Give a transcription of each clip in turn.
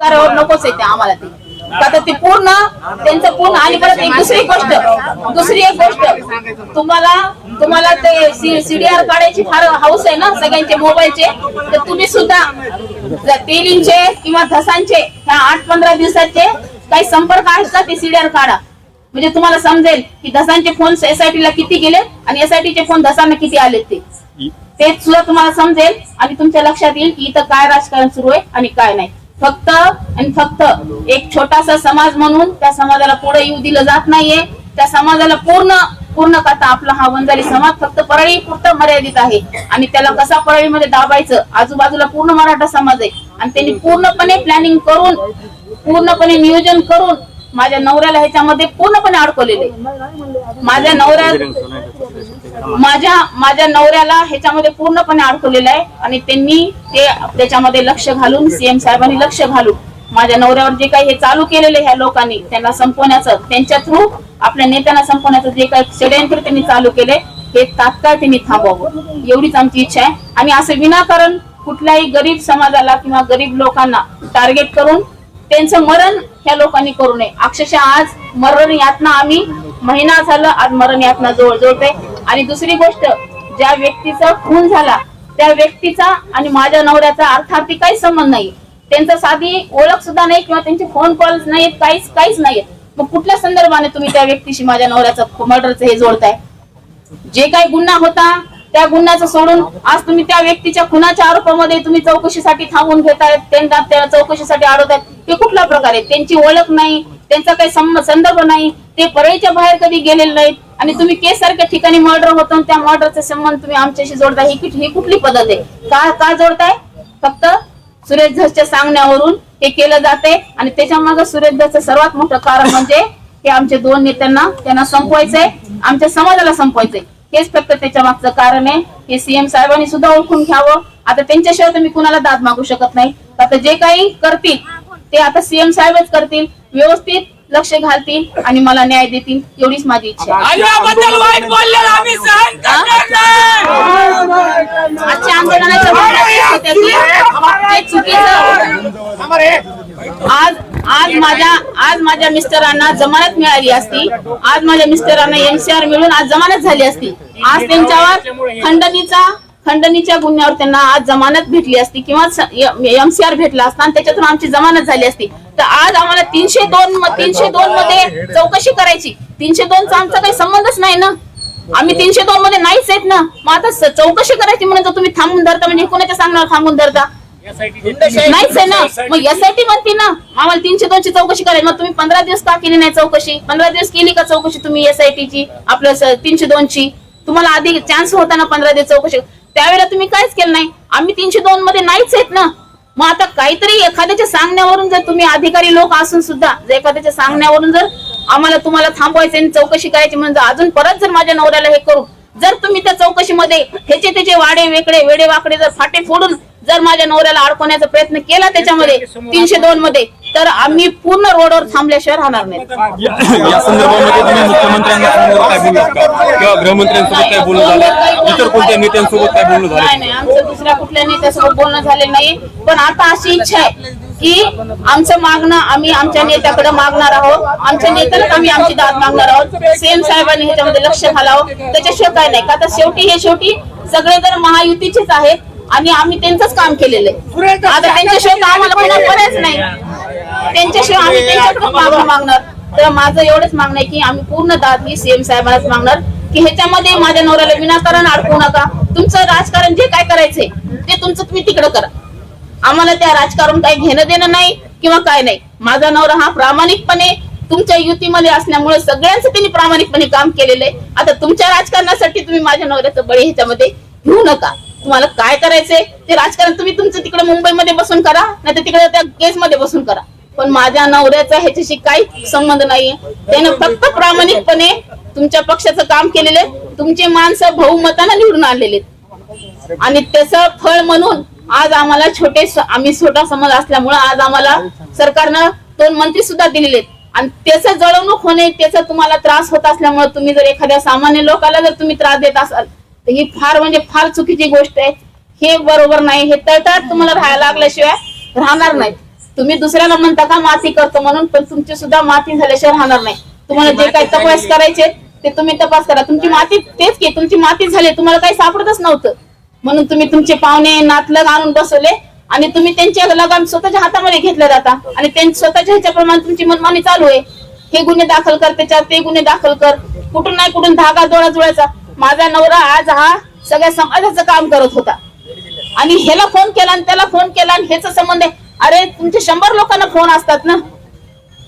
करावं नकोच आहे ते आम्हाला ते. तर ते पूर्ण त्यांचं पूर्ण आणि परत एक दुसरी गोष्ट दुसरी एक गोष्ट. तुम्हाला तुम्हाला ते सीडीआर काढायची फार हाऊस आहे ना सगळ्यांचे मोबाईलचे. तर तुम्ही सुद्धा तेलींचे किंवा धसांचे ह्या आठ पंधरा दिवसाचे काही संपर्क आहेत का ते सीडीआर काढा. म्हणजे तुम्हाला समजेल की धसांचे फोन एसआयटी ला किती गेले आणि एसआयटी चे फोन धसांना किती आले ते. ते सुद्धा तुम्हाला समजेल आणि तुमच्या लक्षात येईल की इथं काय राजकारण सुरू आहे आणि काय नाही. फक्त आणि फक्त एक छोटासा समाज म्हणून त्या समाजाला पुढे येऊ दिलं जात नाहीये. त्या समाजाला पूर्ण पूर्ण करता आपला हा वंजारी समाज फक्त परळी पुरता मर्यादित आहे. आणि त्याला कसा परळीमध्ये दाबायचं? आजूबाजूला पूर्ण मराठा समाज आहे. आणि त्यांनी पूर्णपणे प्लॅनिंग करून पूर्णपणे नियोजन करून माझ्या नवऱ्याला ह्याच्यामध्ये पूर्णपणे अडकवलेले. माझ्या नवऱ्या माझ्या माझ्या नवऱ्याला ह्याच्यामध्ये पूर्णपणे अडकवलेलं आहे आणि त्यांनी ते त्याच्यामध्ये लक्ष घालून सीएम साहेबांनी लक्ष घालून माझ्या नवऱ्यावर जे काही हे चालू केलेले ह्या लोकांनी त्यांना संपवण्याचं त्यांच्या थ्रू आपल्या नेत्यांना संपवण्याचं जे काही षडयंत्र त्यांनी चालू केले हे तात्काळ त्यांनी थांबवावं. एवढीच आमची इच्छा आहे. आणि असं विनाकारण कुठल्याही गरीब समाजाला किंवा गरीब लोकांना टार्गेट करून त्यांचं मरण ह्या लोकांनी करू नये. अक्षरशः आज मरण यातना आम्ही महिना झालं आज मरण यातना जवळ जोडते आणि दुसरी गोष्ट ज्या व्यक्तीचा खून झाला त्या व्यक्तीचा आणि माझ्या नवऱ्याचा अर्थार्थी काही संबंध नाही. त्यांचा साधी ओळख सुद्धा नाही किंवा त्यांचे फोन कॉल्स नाहीत काहीच काहीच नाहीत मग कुठल्या संदर्भाने तुम्ही त्या व्यक्तीशी माझ्या नवऱ्याचा मर्डरचं हे जोडताय? जे काही गुन्हा होता त्या गुन्ह्याचं सोडून आज तुम्ही त्या व्यक्तीच्या खुनाच्या आरोपामध्ये तुम्ही चौकशीसाठी थांबून घेतायत त्यांना त्या चौकशीसाठी अडवतायत हे कुठल्या प्रकार? आहे त्यांची ओळख नाही त्यांचा काही संदर्भ नाही. ते परळीच्या बाहेर कधी गेलेले नाहीत. आणि तुम्ही केस सारख्या ठिकाणी मर्डर होतो आणि त्या मर्डरचा संबंध तुम्ही आमच्याशी जोडता. ही ही कुठली पद्धत आहे? का का जोडताय? फक्त सुरेश धसच्या सांगण्यावरून हे केलं जाते आणि त्याच्यामागे सुरेश धसचं सर्वात मोठं कारण म्हणजे हे आमचे दोन नेत्यांना त्यांना संपवायचंय. आमच्या समाजाला संपवायचंय. हेच फक्त त्याच्या मागचं कारण आहे. हे सीएम साहेबांनी सुद्धा ओळखून घ्यावं. आता त्यांच्याशिवाय तुम्ही कुणाला दाद मागू शकत नाही. आता जे काही करतील ते आता सीएम साहेबच करतील व्यवस्थित लक्ष घालतील आणि मला न्याय देतील एवढीच माझी इच्छा आजच्या आंदोलनाच्या चुकीचं आज आज माझ्या आज माझ्या मिस्टरांना जमानत मिळाली असती. आज माझ्या मिस्टरांना एमसीआर मिळून आज जमानत झाली असती. आज त्यांच्यावर खंडणीचा खंडणीच्या गुन्ह्यावर त्यांना आज जमानत भेटली असती किंवा एमसीआर भेटला असता आणि त्याच्यातून आमची जमानत झाली असती. तर आज आम्हाला तीनशे दोन तीनशे दोन मध्ये चौकशी करायची. तीनशे दोनचा आमचा काही संबंधच नाही ना. आम्ही तीनशे दोन मध्ये नाहीच आहेत ना. मग आता स- चौकशी करायची म्हणून तुम्ही थांबून धरता म्हणजे कोणाच्या सांगणार थांबून धरता? नाहीच आहे ना. मग यासाठी म्हणते ना आम्हाला तीनशे दोनची चौकशी करायची. मग तुम्ही पंधरा दिवस का केली नाही चौकशी? पंधरा दिवस केली का चौकशी तुम्ही एसआयटी ची? आपलं स- तीनशे दोनची? तुम्हाला आधी चान्स होता ना पंधरा दिवस चौकशी? त्यावेळेला तुम्ही काहीच केलं नाही. आम्ही तीनशे दोन मध्ये नाहीच आहेत ना. मग आता काहीतरी एखाद्याच्या सांगण्यावरून जर तुम्ही अधिकारी लोक असून सुद्धा जर एखाद्याच्या सांगण्यावरून जर आम्हाला तुम्हाला थांबवायचं आणि चौकशी करायची म्हणजे अजून परत जर माझ्या नवऱ्याला हे करू जर तुम्ही त्या चौकशीमध्ये ह्याचे त्याचे वाडे वेकडे वेडे वाकडे जर फाटे फोडून जर माझ्या नवऱ्याला अडकवण्याचा प्रयत्न केला त्याच्यामध्ये तीनशे दोन मध्ये तर आम्ही पूर्ण रोडवर थांबल्याशिवाय राहणार नाही. या संदर्भामध्ये तुम्ही मुख्यमंत्र्यांना फोनवर काय बोललात का किंवा गृहमंत्र्यांसोबत काय बोलणं झालं? इतर कोणत्या नेत्यांसोबत काय बोलणं नाही झालं? नाही आमचं दुसऱ्या कुठल्या नेत्यासोबत बोलणं झालेलं नाही. पण आता अशी इच्छा आहे की आमचं मागणं आम्ही आमच्या नेत्याकडे मागणार आहोत. आमच्या नेत्यालाच आम्ही आमची दाद मागणार आहोत. सीएम साहेबांनी ह्याच्यामध्ये लक्ष घालावं. त्याच्याशिवाय काय नाही. का तर शेवटी हे शेवटी सगळे तर महायुतीचेच आहेत आणि आम्ही त्यांचंच काम केलेलं आहे. आता त्यांच्याशिवाय आम्हाला पर्यायच नाही. त्यांच्याशिवाय आम्ही त्यांच्याकडे मागणं मागणार. तर माझं एवढंच मागणं आहे की आम्ही पूर्ण दाद ही सीएम साहेबांनाच मागणार. की ह्याच्यामध्ये माझ्या नवऱ्याला विनाकारण अडकवू नका. तुमचं राजकारण जे काय करायचंय ते तुमचं तुम्ही तिकडं करा. आम्हाला त्या राजकारण काही घेणं देणं नाही किंवा काय नाही. माझा नवरा हा प्रामाणिकपणे तुमच्या युतीमध्ये असल्यामुळे सगळ्यांचं त्यांनी प्रामाणिकपणे काम केलेलं आहे. आता तुमच्या राजकारणासाठी तुम्ही माझ्या नवऱ्याचं बळी ह्याच्यामध्ये घेऊ नका. तुम्हाला काय करायचंय? ते राजकारण तुम्ही तुमचं तिकडे मुंबईमध्ये बसून करा नाही तर तिकडे त्या केसमध्ये बसून करा. पण माझ्या नवऱ्याचा ह्याच्याशी काही संबंध नाहीये. त्यानं फक्त प्रामाणिकपणे तुमच्या पक्षाचं काम केलेलं आहे. तुमचे माणसं बहुमतानं निवडून आणलेले आणि त्याचं फळ म्हणून आज आम्हाला छोटे आम्ही छोटा समाज असल्यामुळे आज आम्हाला सरकारनं दोन मंत्री सुद्धा दिलेले आहेत आणि त्याचं जळवणूक होणे त्याचा तुम्हाला त्रास होत असल्यामुळे तुम्ही जर एखाद्या सामान्य लोकाला जर तुम्ही त्रास देत असाल तर ही फार म्हणजे फार चुकीची गोष्ट आहे. हे बरोबर नाही हे तळतळत तुम्हाला राहायला लागल्याशिवाय राहणार नाही. तुम्ही दुसऱ्याला म्हणता का माती करतो म्हणून पण तुमची सुद्धा माती झाल्याशिवाय राहणार नाही. तुम्हाला जे काही तपास करायचे ते तुम्ही तपास करा. तुमची माती तेच की तुमची माती झाली तुम्हाला काही सापडतच नव्हतं. म्हणून तुम्ही तुमचे पाहुणे नातलग आणून बसवले आणि तुम्ही त्यांच्या लगाम स्वतःच्या हातामध्ये घेतल्या जाता. आणि त्यां स्वतःच्या ह्याच्याप्रमाणे तुमची मनमानी चालू आहे. हे गुन्हे दाखल कर त्याच्यात ते गुन्हे दाखल कर. कुठून नाही कुठून धागा जोडा जुळायचा माझा नवरा आज हा सगळ्या समाजाचं काम करत होता. आणि ह्याला फोन केला आणि त्याला फोन केला आणि ह्याचा संबंध आहे. अरे तुमचे शंभर लोकांना फोन असतात ना?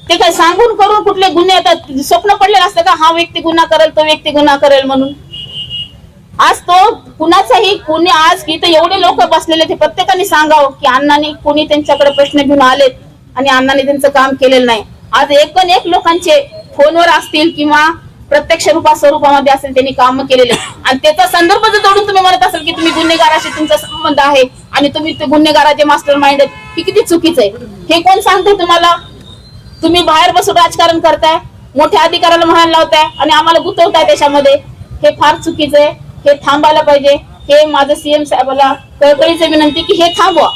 ते काय सांगून करून कुठले गुन्हे येतात स्वप्न पडलेलं असतं का? हा व्यक्ती गुन्हा करेल तो व्यक्ती गुन्हा करेल म्हणून? आज तो कुणाचाही कुणी आज इथं एवढे लोक बसलेले ते प्रत्येकाने सांगावं की अण्णांनी कुणी त्यांच्याकडे प्रश्न घेऊन आलेत आणि अण्णांनी त्यांचं काम केलेलं नाही. आज एकन एक लोकांचे फोनवर असतील किंवा प्रत्यक्ष रूपा स्वरूपामध्ये असेल त्यांनी काम केलेले. आणि त्याचा संदर्भ जर जोडून तुम्ही म्हणत असाल की तुम्ही गुन्हेगाराशी तुमचा संबंध आहे आणि तुम्ही ते गुन्हेगाराचे मास्टर माइंड आहेत हे किती चुकीचं आहे? हे कोण सांगते तुम्हाला? तुम्ही बाहेर बसून राजकारण करताय मोठ्या अधिकाऱ्याला म्हणायला लावताय आणि आम्हाला गुंतवताय त्याच्यामध्ये हे फार चुकीचं आहे. हे थांबायला पाहिजे. हे माझं सीएम साहेबाला कळकळीचं विनंती की हे थांबवा.